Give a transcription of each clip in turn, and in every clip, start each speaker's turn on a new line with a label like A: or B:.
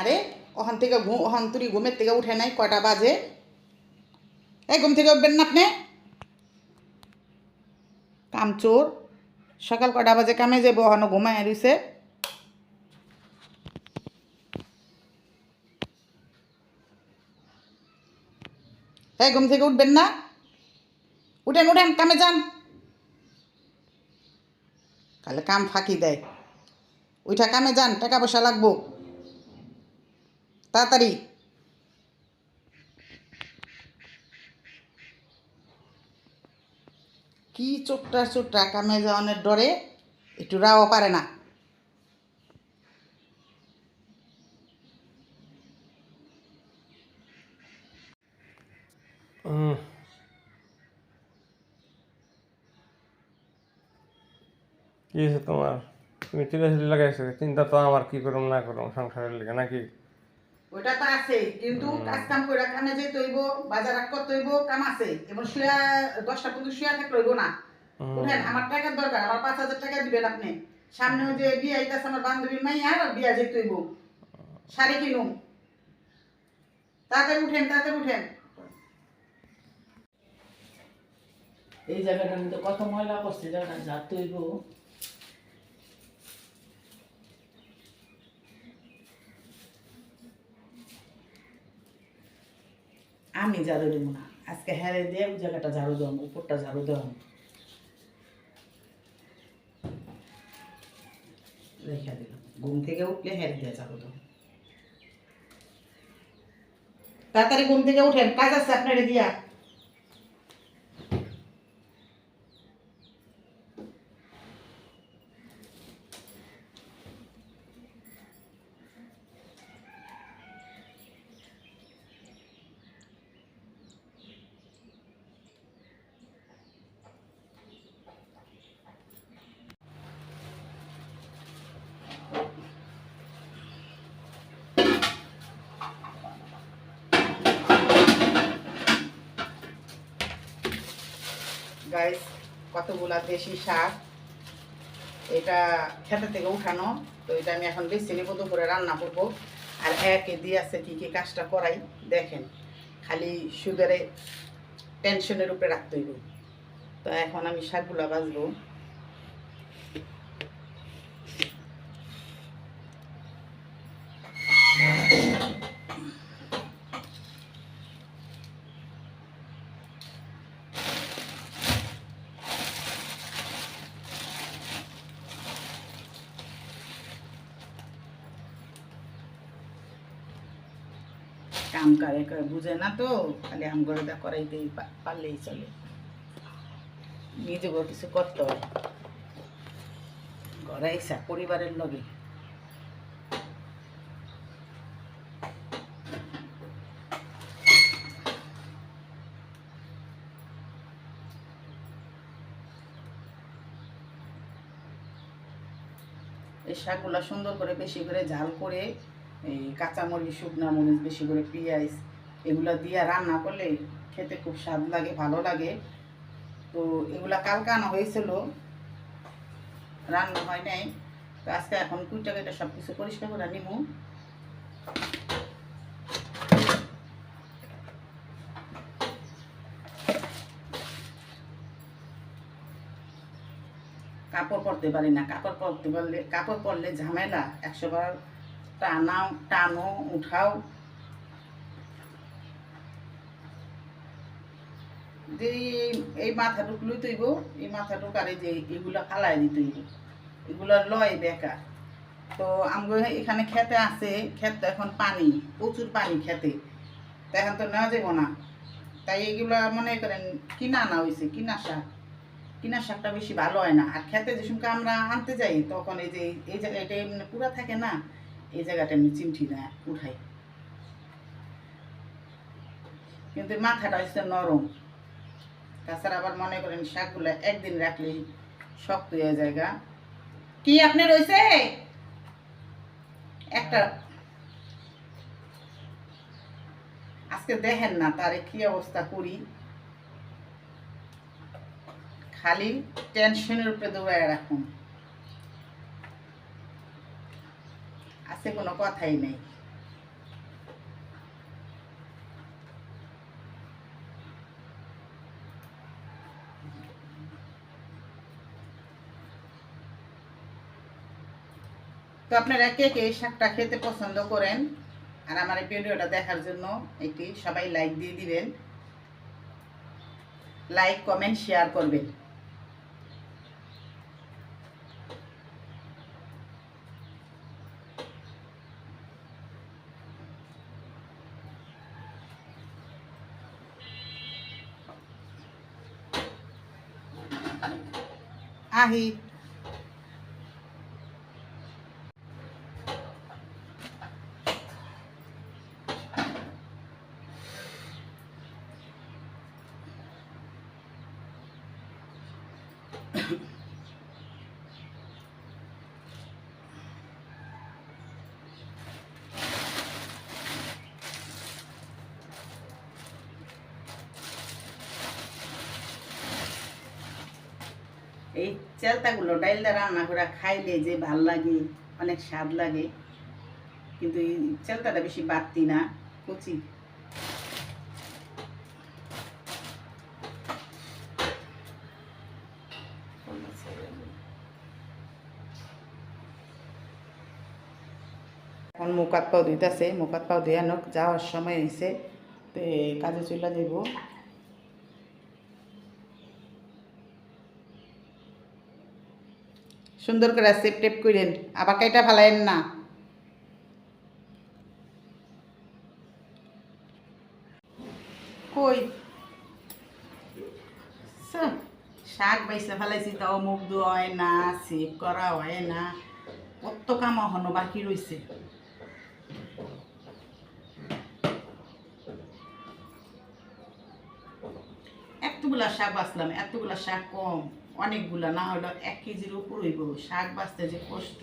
A: আরে, ওখান থেকে ঘুম ওখান তুই ঘুমের থেকে উঠে নাই, কয়টা বাজে? এই ঘুম থেকে উঠবেন না আপনি? কামচোর, সকাল কটা বাজে? কামে যাব ওখানে ঘুমায় রইছে। এই ঘুম থেকে উঠবেন না? উঠেন উঠেন, কামে যান। তাহলে কাম ফাঁকি দেয়। ওইটা কামে যান, টাকা পয়সা লাগবো। তাড়াতাড়ি। কি চোট্টা চোট্টা কামে যাওয়ানোর ডরে? একটু রাও পারে না।
B: কি তোমার? তুমি চিলাচিলি লাগাইছো চিন্তা তো আমার কি করুম না করুম সংসারের লিগে, নাকি?
A: ওইটা তো আছে কিন্তু কাজ কাম করে কামে যেতে হইব বাজার করতে হইব কাম আছে। এবং শুয়া দশটা পর্যন্ত শুয়া হইব না। উঠেন আমার টাকার দরকার আমার পাঁচ হাজার টাকা দিবেন আপনি। সামনে ওই যে বিয়ে আইতাছে আমার বান্ধবীর মাই আর বিয়া যেতে হইব। শাড়ি কিনুম। তাড়াতাড়ি উঠেন তাড়াতাড়ি উঠেন।
C: এই জায়গাটার মধ্যে কত ময়লা করছে জায়গাটা যা তৈব
A: আমি ঝাড়ু দেবো না। আজকে হেরে দিয়ে জায়গাটা ঝাড়ু দেওয়াম উপরটা ঝাড়ু দেওয়াম রেখে দিলাম। ঘুম থেকে উঠলে হেরে দিয়ে ঝাড়ু দেবো। তাড়াতাড়ি ঘুম থেকে উঠেন, কাজ আছে আপনার দিয়া গাইস কতগুলা দেশি শাক, এটা খেতে থেকে উঠানো, তো এটা আমি এখন বেশি নিব, দুপুরে রান্না করব। আর একে দিয়ে আছে কী কী কাজটা করাই, দেখেন। খালি সুগারে টেনশনের উপরে রাখতে হইব। তো এখন আমি শাকগুলা বাজবো করে করে বুঝে না তো? খালি আম করে দা পারলেই চলে। নিজেকেও কিছু করতে হয়। ঘরে পরিবারের লগে। এই শাকগুলা সুন্দর করে বেশি করে ঝাল করে এই কাঁচামরিচ, শুকনা মরিচ, বেশি করে পেঁয়াজ এগুলো দিয়ে রান্না করলে খেতে খুব স্বাদ লাগে, ভালো লাগে। তো এগুলা কালকে আনা হয়েছিল, রান্না হয় নাই। তো আজকে এখন কুইটা কেটে সব কিছু পরিষ্কার করে নিমু। কাপড় পরতে পারি না, কাপড় পরতে পারলে কাপড় পরলে ঝামেলা, একশো টানাও টানো, উঠাও। যে এই- এই মাথা টুকলুই তৈব, এই মাথা টুকারে যে এগুলা ফালাই দিতে এগুলা লয় বেকার। তো আমগো এখানে খেতে আছে ক্ষেত এখন পানি, প্রচুর পানি খেতে। এখন তো নেওয়া যাব না। তাই এগুলা মনে করেন কিনা আনা হয়েছে কিনা শাক। কিনা শাকটা বেশি ভালো হয় না। আর খেতে যে সময় আমরা আনতে যাই, তখন এই যে, এই জায়গায় এটা এমনি পুরা থাকে না। এই জায়গাটা আমি চিমঠি না উঠাই কিন্তু মাথাটা হচ্ছে নরম। তাছাড়া আবার মনে করেন শাকগুলো একদিন রাখলেই শক্ত হয়ে জায়গা কি আপনি রয়েছে একটা আজকে দেখেন না, তারে কি অবস্থা করি। খালি টেনশনের উপরে দৌড়ায় রাখুন। আছে কোনো কথাই নেই। তো আপনারা কে কে এই শাকটা খেতে পছন্দ করেন, আর আমার ভিডিওটা দেখার জন্য একটি সবাই লাইক দিয়ে দিবেন। লাইক কমেন্ট শেয়ার করবেন। आहेत এই চেলতাগুলো, ডাইল দিয়ে রান্না করে খাইলে যে ভালো লাগে, অনেক স্বাদ লাগে। কিন্তু এই চেলতাটা বেশি বাড়তি না, কচি। এখন মুখ পাও ধুইতেছে মুখ হাত পাও ধুয়ে আনক যাওয়ার সময় হয়েছে তো কাজে চলে যাইব। সুন্দর করে সেপ টেপ করেন আবার কাইটা ফালাইন না। কই? শাক বাইসে ফেলাইছি, তাও মুখ ধোয়া হয় না সেপ করা হয় না। কত কাম এখনও বাকি রয়েছে এতগুলা শাক বাঁচলাম, এতগুলা শাক কম। অনেকগুলা না হলো এক কেজির উপর হইব। শাক বাঁচতে যে কষ্ট।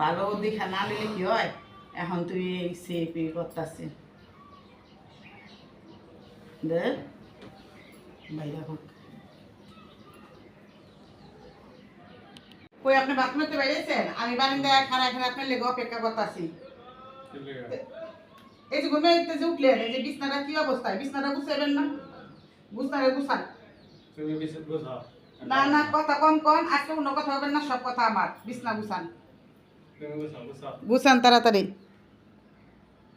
A: ভালো দেখা না নিলে কি হয়? এখন তুই এই সেপ এই করতাছে বাইরে হোক কই আপনি আমি বারান্দায় খানা খানা আপনার লেগে অপেক্ষা করতেছি। এই যে ঘুমে যে উঠলেন এই যে বিছনাটা কি অবস্থায়? বিছনাটা গুছাইবেন না? গুছনারে গুছান। না না কথা কম কম। আজকে অন্য কথা হবে না সব কথা আমার। বিছনা গুছান। গুছান তাড়াতাড়ি।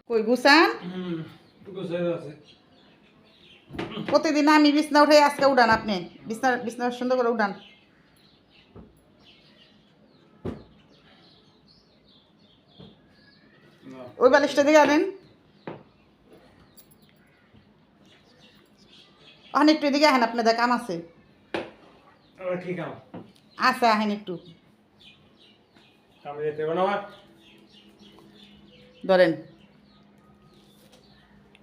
A: কই গুছান? প্রতিদিন আমি বিছনা উঠাই আজকে উঠান আপনি। বিছনা বিছনা সুন্দর করে উঠান।
B: না।
A: ওই বালিশটা দিকে আনেন। অনেক একটু এদিকে আহেন আপনাদের কাম আছে।
B: আমার কি কাম
A: আছে আহেন একটু।
B: কামে যেতে হবে না আমার।
A: ধরেন।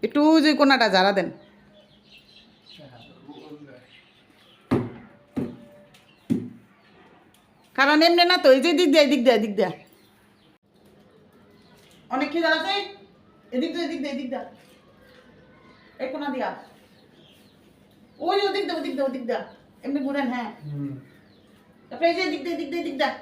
A: একটু যে কোনাটা জ্বালা দেন। কারণ এমনি না তো এই যে দিক দিয়ে এদিক দিয়ে এদিক দিয়ে। অনেক কি জ্বালাছে এদিক দিয়ে এদিক দিয়ে এদিক দিয়ে। এই কোনা দিয়া। ওই ওদিক দিয়ে ওদিক দিয়ে ওদিক দিয়ে। এমনি ঘুরেন হ্যাঁ। তারপরে এই যে এদিক দিয়ে এদিক দিয়ে এদিক দিয়ে।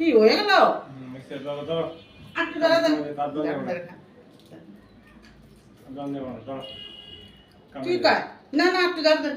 A: কি হয়ে গেল? দাঁড়া ঠিক আছে না না একটু দাঁড়া দেন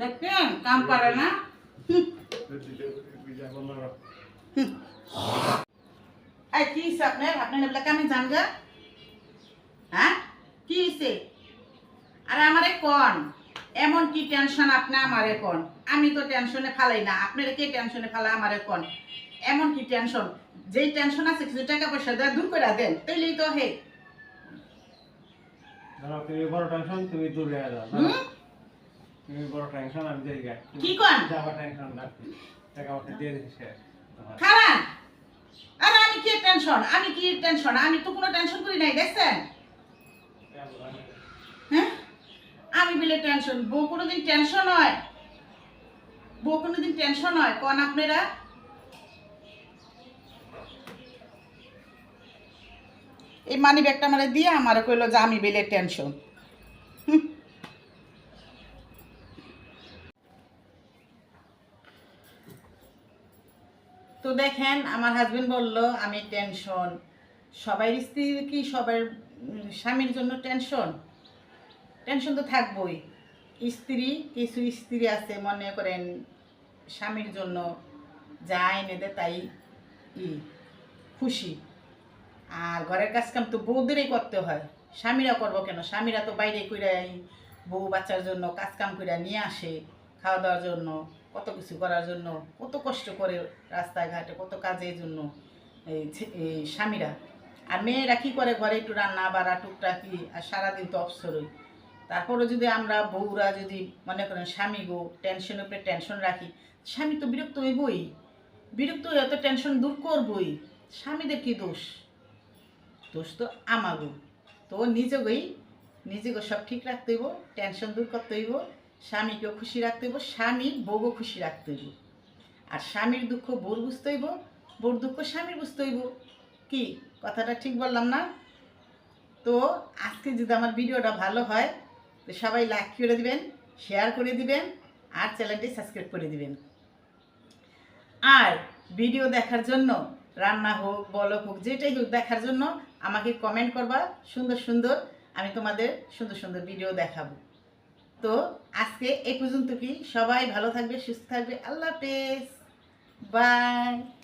A: দেখছেন কাম পারে না। এই কি আপনার? আপনার এগুলা কামে যান গা হ্যাঁ? কি আরে আমারে কোন। এমন কি টেনশন আপনি আমারে কোন? আমি তো টেনশনে ফালাই না। আপনার কে টেনশনে ফালা আমারে কোন? এমন কি টেনশন যেই টেনশন আছে কিছু টাকা পয়সা দেয় দূর করে দেন তাইলেই তো হে।
B: তুমি বড় টেনশন তুমি দূরে? তুমি বড় টেনশন আমি যাই গা।
A: কি কোন
B: যাওয়া টেনশন টাকা দিয়ে শেষ।
A: খারান আরে আমি কি টেনশন আমি কি টেনশন আমি তো কোনো টেনশন করি নাই দেখছেন? হ্যাঁ? আমি বলে টেনশন বউ কোনোদিন টেনশন হয়। বউ কোনোদিন টেনশন হয়। কন আপনারা? এই মানি ব্যাগটা আমার দিয়ে আমার কইলো যে আমি বেলে টেনশন তো দেখেন, আমার হাজবেন্ড বলল, আমি টেনশন সবাই স্ত্রীর কি সবার স্বামীর জন্য টেনশন টেনশন তো থাকবই। স্ত্রী, কিছু স্ত্রী আছে, মনে করেন, স্বামীর জন্য যা এনে দেয় তাই ই, খুশি। আর ঘরের কাজকাম তো বউদেরই করতে হয়। স্বামীরা করব কেন? স্বামীরা তো বাইরে কইরা এই বউ বাচ্চার জন্য কাজ কাম কইরা নিয়ে আসে খাওয়া দাওয়ার জন্য। কত কিছু করার জন্য, কত কষ্ট করে রাস্তাঘাটে, কত কাজের জন্য এই স্বামীরা। আর মেয়েরা কী করে ঘরে একটু রান্না বাড়া, টুকটাকি, আর সারাদিন তো অবসরই তারপরে যদি আমরা বউরা যদি মনে করেন স্বামী গো টেনশনের উপরে টেনশন রাখি, স্বামী তো বিরক্ত হইবই। বিরক্ত হয়ে তো টেনশন দূর করবই। স্বামীদের কি দোষ? দোষ তো আমাগো। তো নিজেকেই নিজেকে সব ঠিক রাখতে হইব টেনশন দূর করতে হইব। স্বামীকেও খুশি রাখতে হইব, স্বামী বউকে খুশি রাখতে হইব। আর স্বামীর দুঃখ বউর বুঝতে হইব, বউর দুঃখ স্বামীর বুঝতে হইব। কি? কথাটা ঠিক বললাম না? তো আজকে যদি আমার ভিডিওটা ভালো হয়, তো সবাই লাইক করে দিবেন শেয়ার করে দিবেন, আর চ্যানেলটি সাবস্ক্রাইব করে দিবেন। আর ভিডিও দেখার জন্য, রান্না হোক, বলক হোক, যেটাই হোক দেখার জন্য আমাকে কমেন্ট করবা, সুন্দর সুন্দর আমি তোমাদের সুন্দর সুন্দর ভিডিও দেখাবো। তো আজকে এই পর্যন্ত কি? সবাই ভালো থাকবে সুস্থ থাকবে। আল্লাহ হাফেজ। বাই।